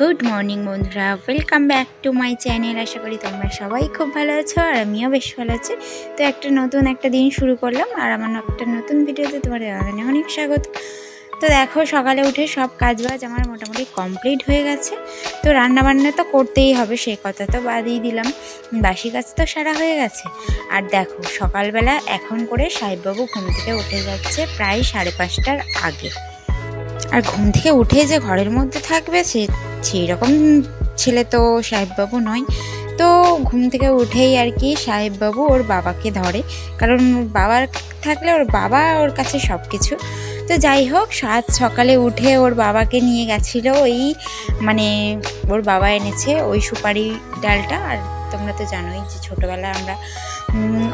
Good morning বন্ধুরা, welcome back to my channel. আশা করি তোমরা সবাই খুব ভালো আছো আর আমিও বেশ ভালো আছি। তো একটা নতুন একটা দিন শুরু করলাম আর আমার একটা নতুন ভিডিওতে তোমাদের অনেক অনেক স্বাগত। তো দেখো, সকালে উঠে সব কাজবাজ আমার মোটামুটি কমপ্লিট হয়ে গেছে। তো রান্না বান্না তো করতেই হবে সেই কথা তো বাদই দিলাম। বাসি কাজ তো সারা হয়ে গেছে। আর দেখো, সকালবেলা এখন করে সাহেববাবু ঘুম থেকে উঠে যাচ্ছে প্রায় সাড়ে পাঁচটার আগে। আর ঘুম থেকে উঠে যে ঘরের মধ্যে থাকবে, সে সেই রকম ছেলে তো সাহেববাবু নয়। তো ঘুম থেকে উঠেই আর কি সাহেববাবু ওর বাবাকে ধরে। কারণ বাবার থাকলে ওর বাবা ওর কাছে সব কিছু তো যাই হোক, সাত সকালে উঠে ওর বাবাকে নিয়ে গেছিল ওই মানে ওর বাবা এনেছে ওই সুপারি ডালটা। আর তোমরা তো জানোই যে ছোটোবেলায় আমরা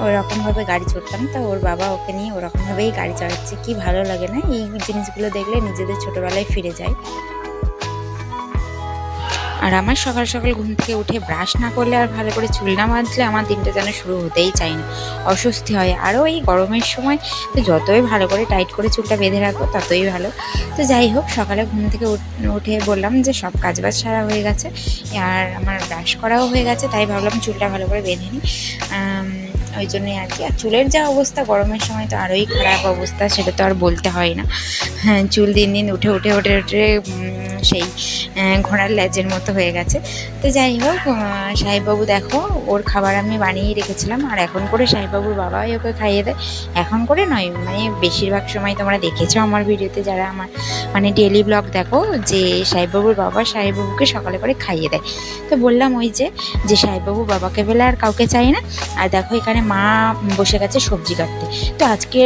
ওরকমভাবে গাড়ি চড়তাম, তো ওর বাবা ওকে নিয়ে ওরকমভাবেই গাড়ি চালাচ্ছে কি ভালো লাগে না? এই জিনিসগুলো দেখলে নিজেদের ছোটোবেলায় ফিরে যায়। আর আমার সকাল সকাল ঘুম থেকে উঠে ব্রাশ না করলে আর ভালো করে চুল না বাঁধলে আমার দিনটা যেন শুরু হতেই চায় না। অস্বস্তি হয়। আরও এই গরমের সময় তো যতই ভালো করে টাইট করে চুলটা বেঁধে রাখব ততই ভালো। তো যাই হোক, সকালে ঘুম থেকে উঠ- বললাম যে সব কাজবাজ সারা হয়ে গেছে। আর আমার ব্রাশ করাও হয়ে গেছে, তাই ভাবলাম চুলটা ভালো করে বেঁধে নিই। ওই জন্যই আর কি। আর চুলের যা অবস্থা, গরমের সময় তো আরোই খারাপ অবস্থা, সেটা তো আর বলতে হয় না। হ্যাঁ চুল দিন দিন উঠে উঠে উঠে উঠে সেই ঘোড়ার ল্যাজের মতো হয়ে গেছে। তো যাই হোক সাহেববাবু দেখো, ওর খাবার আমি বানিয়ে রেখেছিলাম, আর এখন করে সাহেববাবুর বাবাই ওকে খাইয়ে দেয়। এখন করে নয় মানে বেশিরভাগ সময় তোমরা দেখেছ আমার ভিডিওতে যারা আমার মানে ডেলি ব্লগ দেখো, যে সাহেববাবুর বাবা সাহেববাবুকে সকালে করে খাইয়ে দেয়। তো বললাম ওই যে যে সাহেববাবু বাবাকে বেলা আর কাউকে চাই না। আর দেখো এখানে মা বসে গেছে সবজি কাটতে। তো আজকে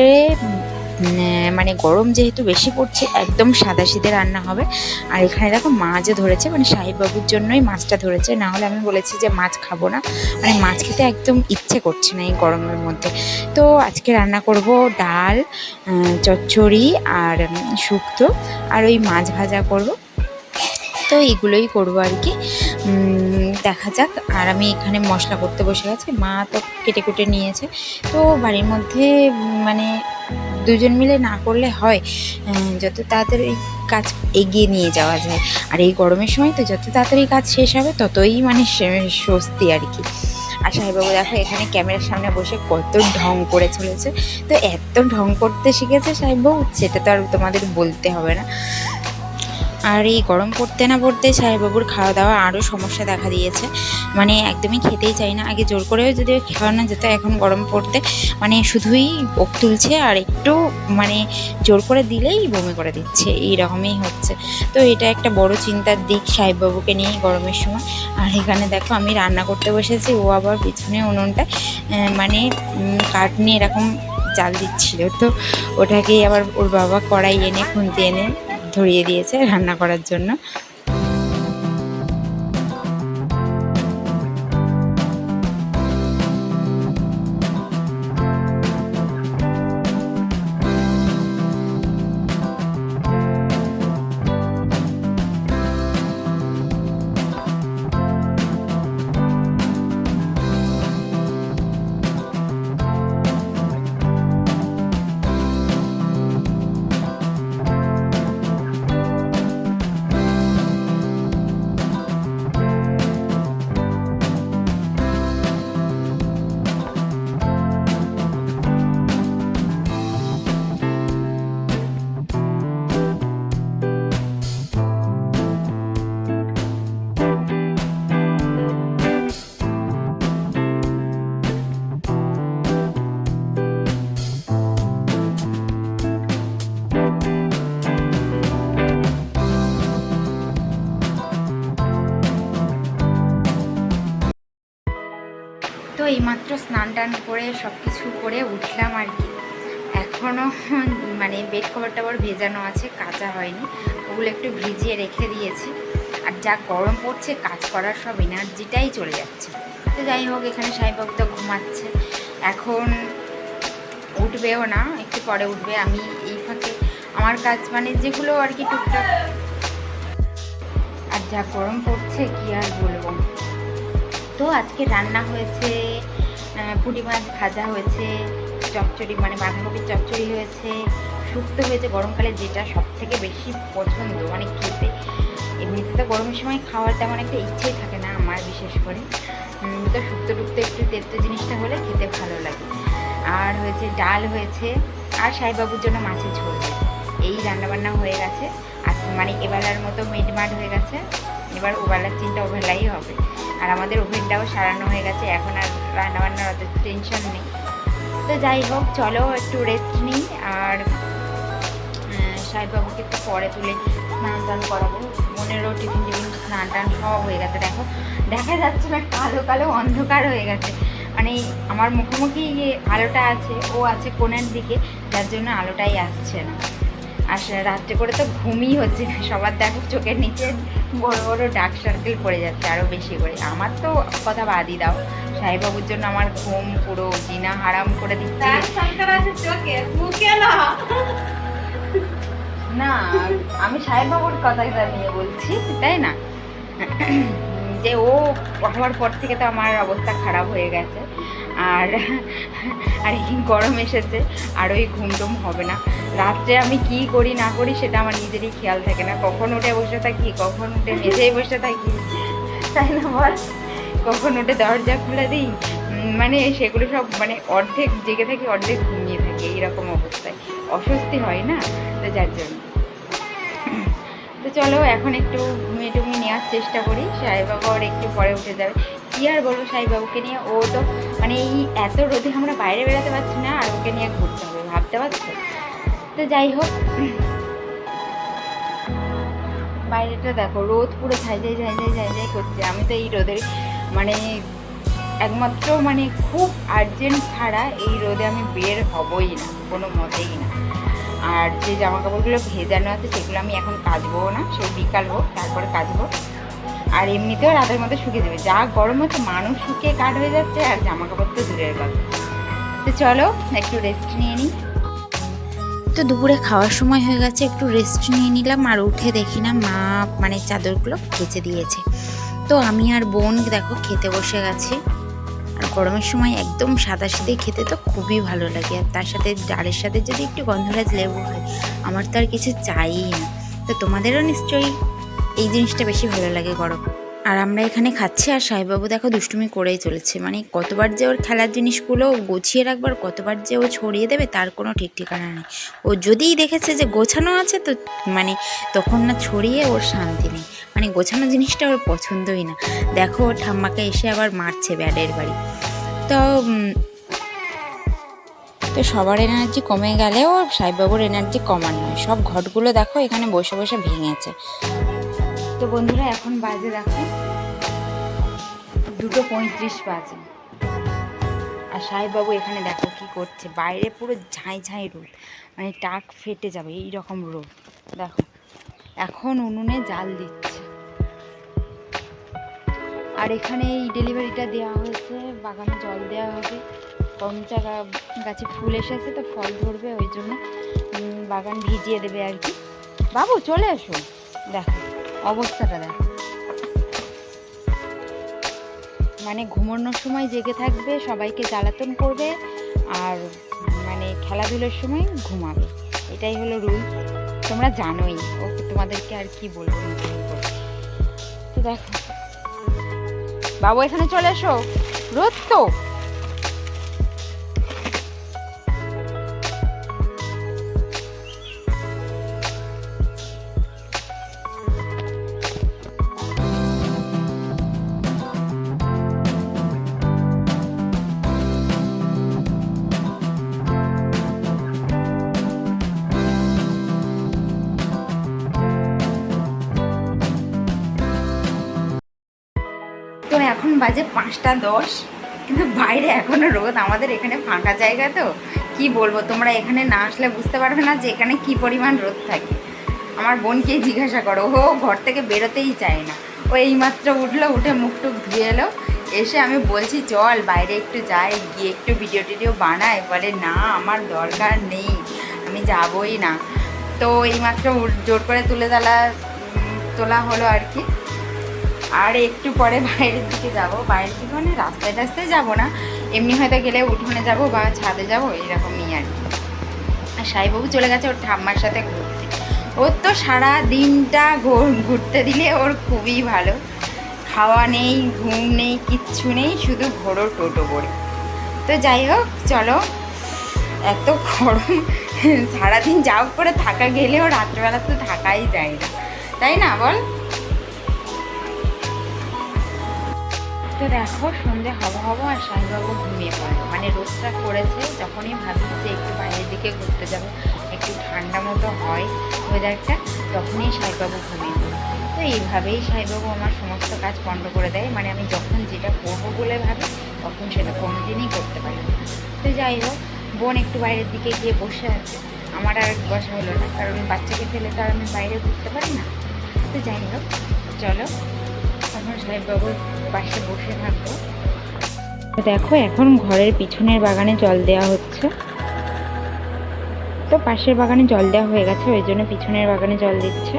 মানে গরম যেহেতু বেশি পড়ছে, একদম সাদা সিধে রান্না হবে। আর এখানে দেখো মাছও ধরেছে মানে সাহেববাবুর জন্যই মাছটা ধরেছে। না হলে আমি বলেছি যে মাছ খাব না। মানে মাছ খেতে একদম ইচ্ছে করছে না এই গরমের মধ্যে। তো আজকে রান্না করব ডাল চচ্চড়ি আর শুক্তো আর ওই মাছ ভাজা করব। তো এগুলোই করব আর কি। দেখা যাক। আর আমি এখানে মশলা করতে বসে গেছি। মা তো কেটে কুটে নিয়েছে। তো বাড়ির মধ্যে মানে দুজন মিলে না করলে হয়। যত তাড়াতাড়ি কাজ এগিয়ে নিয়ে যাওয়া যায়। আর এই গরমের সময় তো যত তাড়াতাড়ি কাজ শেষ হবে, ততই মানে স্বস্তি আর কি। আর সাহেববাবু দেখো, এখানে ক্যামেরার সামনে বসে কত ঢং করে চলেছে। তো এত ঢং করতে শিখেছে সাহেববাবু, সেটা তো আর তোমাদের বলতে হবে না। আর এই গরম পড়তে না পড়তে সাহেববাবুর খাওয়া দাওয়া আরও সমস্যা দেখা দিয়েছে। মানে একদমই খেতেই চাই না। আগে জোর করেও যদি খাওয়ানো যেত, এখন গরম পড়তে মানে শুধুই ওক তুলছে আর একটু মানে জোর করে দিলেই বমি করে দিচ্ছে। এই রকমই হচ্ছে। তো এটা একটা বড় চিন্তার দিক সাহেববাবুকে নিয়ে গরমের সময়। আর এখানে দেখো আমি রান্না করতে বসেছি, ও আবার পিছনে উনুনটা মানে কাঠ নিয়ে এরকম জাল দিচ্ছিল। তো ওটাকেই আবার ওর বাবা কড়াই এনে, খুন্তি এনে ধরিয়ে দিয়েছে রান্না করার জন্য। টান করে সব কিছু করে উঠলাম আর কি। এখনও মানে বেড কভার টাভার ভেজানো আছে, কাঁচা হয়নি। ওগুলো একটু ভিজিয়ে রেখে দিয়েছি। আর যা গরম পড়ছে, কাজ করার সব এনার্জিটাই চলে যাচ্ছে। তো যাই হোক, এখানে সাহেববাবু ঘুমাচ্ছে। এখন উঠবেও না, একটু পরে উঠবে। আমি এই ফাঁকে আমার কাজ মানে যেগুলো আর কি টুকটাক। আর যা গরম পড়ছে, কি আর বলব? তো আজকে রান্না হয়েছে পুঁটি মাছ ভাজা হয়েছে, চচ্চড়ি মানে বাঁধাকপির চচ্চড়ি হয়েছে, শুক্তো হয়েছে গরমকালে যেটা সব থেকে বেশি পছন্দ মানে খেতে। এমনিতে তো গরমের সময় খাওয়ার তেমন একটা ইচ্ছেই থাকে না আমার বিশেষ করে। তো শুক্তো টুক্তো একটু তেতো জিনিসটা হলে খেতে ভালো লাগে। আর হয়েছে ডাল হয়েছে, আর সাইবাবুর জন্য মাছের ঝোল। এই রান্নাবান্না হয়ে গেছে। আর মানে এবেলার মতো মিটমাট হয়ে গেছে। এবার ওবেলার চিন্তা ওবেলাই হবে। আর আমাদের ওভেনটাও সারানো হয়ে গেছে। এখন আর রান্নাবান্নার অত টেনশন নেই। তো যাই হোক, চলো একটু রেস্ট নিই আর সাহেববাবুকে একটু পরে তুলে স্নান টান করাবো। মনেরও টিফিন টিফিন স্নান টান সব হয়ে গেছে, দেখো। দেখা যাচ্ছে না, কালো কালো অন্ধকার হয়ে গেছে। মানে আমার মুখোমুখি আলোটা আছে, ও আছে কোণের দিকে, যার জন্য আলোটাই আসছে না। আর রাত্রে করে তো ঘুমই হচ্ছে না। সবার দেখো চোখের নিচে বড় বড় ডার্ক সার্কেল পড়ে যাচ্ছে আরও বেশি করে। আমার তো কথা বাদই দাও। সাহেববাবুর জন্য আমার ঘুম পুরো জিনা হারাম করে দিচ্ছে। না। আমি সাহেববাবুর কথাটা নিয়ে বলছি তাই না? যে ও হওয়ার পর থেকে তো আমার অবস্থা খারাপ হয়ে গেছে। আর আর এই গরম এসেছে আর ওই ঘুম টুম হবে না। রাত্রে আমি কি করি না করি সেটা আমার নিজেরই খেয়াল থাকে না। কখন উঠে বসে থাকি কখন উঠে মেঝেই বসে থাকি। তাই না বল? কখন উঠে দরজা খুলে দিই? মানে সেগুলো সব মানে অর্ধেক জেগে থাকি, অর্ধেক ঘুমিয়ে থাকি, এইরকম অবস্থায়। অস্বস্তি হয় না? তো যার জন্য। তো চলো, এখন একটু ঘুমিয়ে টুমিয়ে নেওয়ার চেষ্টা করি। সাহেবাবু ওর একটু পরে উঠে যাবে। কী আর বলব সাহেবাবুকে নিয়ে? ও তো মানে এই এত রোদে আমরা বাইরে বেরোতে পারছি না, আর ওকে নিয়ে ঘুরতে হবে, ভাবতে পারছ? তো যাই হোক। বাইরেটা দেখো, রোদ পুরো ঝাইঝাই ঝাইঝাই ঝাইঝাই করছে। আমি তো এই রোদের মানে একমাত্র মানে খুব আর্জেন্ট ছাড়া এই রোদে আমি বের হবই না, কোনো মতেই না। আর যে জামা কাপড়গুলো ভেজানো আছে সেগুলো আমি এখন কাচবো না, সেই বিকাল হোক, তারপরে কাচবো। আর এমনিতেও রাতের মধ্যে শুকিয়ে যাবে। যা গরম হচ্ছে, মানুষ শুকিয়ে কাঠ হয়ে যাচ্ছে, আর জামা কাপড় তো দূরের কথা। তো চলো, একটু রেস্ট নিয়ে নিই। তো দুপুরে খাওয়ার সময় হয়ে গেছে, একটু রেস্ট নিয়ে নিলাম, আর উঠে দেখি না মা মানে চাদরগুলো কেচে দিয়েছে। তো আমি আর বোন দেখো খেতে বসে গেছি। আর গরমের সময় একদম সাদা সিধে খেতে তো খুবই ভালো লাগে। আর তার সাথে ডালের সাথে যদি একটু গন্ধরাজ লেবু হয়, আমার তো আর কিছু চাইই না। তো তোমাদেরও নিশ্চয়ই এই জিনিসটা বেশি ভালো লাগে গরম। আর আমরা এখানে খাচ্ছি, আর সাহেবাবু দেখো দুষ্টুমি করেই চলেছে। মানে কতবার যে ওর খেলার জিনিসগুলো গুছিয়ে রাখবার, কতবার যে ও ছড়িয়ে দেবে, তার কোনো ঠিক ঠিকানা নেই। ও যদিই দেখেছে যে গোছানো আছে, তো মানে তখন না ছড়িয়ে ওর শান্তি নেই। মানে গোছানো জিনিসটা ওর পছন্দই না। দেখো, ঠাম্মাকে এসে আবার মারছে ব্যাডের বাড়ি। তো তো সবার এনার্জি কমে গেলেও সাহেববাবুর এনার্জি কমার নয়। সব ঘটগুলো দেখো, এখানে বসে বসে ভেঙেছে। তো বন্ধুরা, এখন বাজে দেখো দুটো পঁয়ত্রিশ বাজে। আর সাহেববাবু এখানে দেখো কি করছে। বাইরে পুরো ঝাঁই ঝাঁই রোদ। মানে টাক ফেটে যাবে এই রকম রোদ। দেখো। এখন উনুনে জাল দিচ্ছে। আর এখানে এই ডেলিভারিটা দেওয়া হয়েছে, বাগানে জল দেওয়া হবে। করমচা গা- গাছে ফুল এসেছে তো ফল ধরবে, ওই জন্য বাগান ভিজিয়ে দেবে আর কি। বাবু, চলে এসো দেখো, অবস্থাটা দেখো। মানে ঘুমানোর সময় জেগে থাকবে, সবাইকে জ্বালাতন করবে, আর মানে খেলাধুলোর সময় ঘুমাবে। এটাই হলো রুল তোমরা জানোই, ওকে তোমাদেরকে আর কি বলব তো দেখো। বাবু, এখানে চলে এসো। রোদ তো। এখন বাজে পাঁচটা দশ। কিন্তু বাইরে এখনও রোদ, আমাদের এখানে ফাঁকা জায়গা তো। কি বলব, তোমরা এখানে না আসলে বুঝতে পারবে না যে এখানে কি পরিমাণ রোদ থাকে। আমার বোনকে জিজ্ঞাসা করো, ও ঘর থেকে বেরোতেই চায় না। ও এইমাত্র উঠল, উঠে মুখ টুক ধুয়ে এলো। এসে আমি বলছি, চল বাইরে একটু যাই, গিয়ে একটু ভিডিও টিডিও বানায় বলে, না, আমার দরকার নেই, আমি যাবই না। তো এইমাত্র জোর করে তুলে তোলা তোলা হলো আর কি। আর একটু পরে বাইরের দিকে যাব। বাইরের দিকে মানে রাস্তায় টাস্তায় যাব না। এমনি হয়তো গেলে উঠোনে যাব বা ছাদে যাব এরকমই আর কি। আর সাইবাবু চলে গেছে ওর ঠাম্মার সাথে ঘুরতে। ওর তো সারা দিনটা ঘুরতে দিলে ওর খুবই ভালো। খাওয়া নেই, ঘুম নেই, কিচ্ছু নেই, শুধু ঘোরো টোটো করে। তো যাই হোক, চলো। এত গরম, সারাদিন যাও করে থাকা গেলেও রাত্রেবেলা তো থাকাই যায় না। তাই না বল? তো দেখো, সন্ধে হব হব আর সাইবাবু ঘুমিয়ে পড়ল মানে রোদটা করেছে যখনই ভাবি যে একটু বাইরের দিকে ঘুরতে যাব, একটু ঠান্ডা মতো হয় ওয়েদারটা তখনই সাইবাবু ঘুমিয়ে পড়ে। তো এইভাবেই সাইবাবু আমার সমস্ত কাজ বন্ধ করে দেয়। মানে আমি যখন যেটা করব বলে ভাবি, তখন সেটা কোনোদিনই করতে পারি তো যাই হোক, বোন একটু বাইরের দিকে গিয়ে বসে আছে। আমার আর বসা হলো না, কারণ বাচ্চাকে ফেলে তো আর আমি বাইরে ঘুরতে পারি না। তো যাই হোক, চলো। সাহেববাবুর পাশে বসে থাকব দেখো, এখন ঘরের পিছনের বাগানে জল দেওয়া হচ্ছে। তো পাশের বাগানে জল দেওয়া হয়ে গেছে, ওই জন্য পিছনের বাগানে জল দিচ্ছে।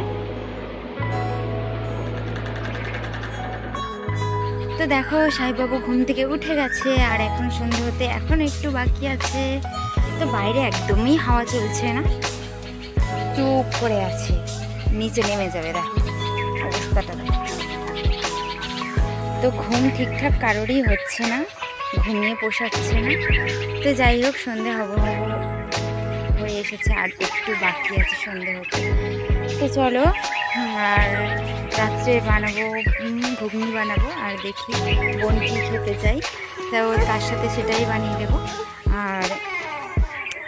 তো দেখো সাহেববাবু ঘুম থেকে উঠে গেছে, আর এখন সন্ধ্যে হতে এখন একটু বাকি আছে। তো বাইরে একদমই হাওয়া চলছে না। চুপ করে আছে, নিচে নেমে যাবে, দেখো, অবস্থাটা তো ঘুম ঠিকঠাক কারোরই হচ্ছে না, ঘুমিয়ে পোষাচ্ছে না। তো যাই হোক, সন্ধে হব হয়ে এসেছে, আর একটু বাকি আছে সন্ধে হতে। তো চলো আর রাত্রে বানাবো ঘুগনি বানাবো, আর দেখি বোন কি খেতে চাই তো তার সাথে সেটাই বানিয়ে দেবো। আর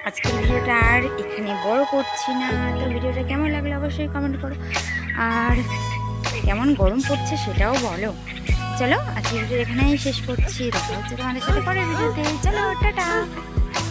আজকের ভিডিওটা আর এখানে বড় করছি না। তো ভিডিওটা কেমন লাগল অবশ্যই কমেন্ট করো। আর কেমন গরম পড়ছে সেটাও বলো। চলো আজকে ভিডিও এখানেই শেষ করছি। দেখা হচ্ছে তোমাদের সাথে পরের ভিডিওতে চলো টাটা।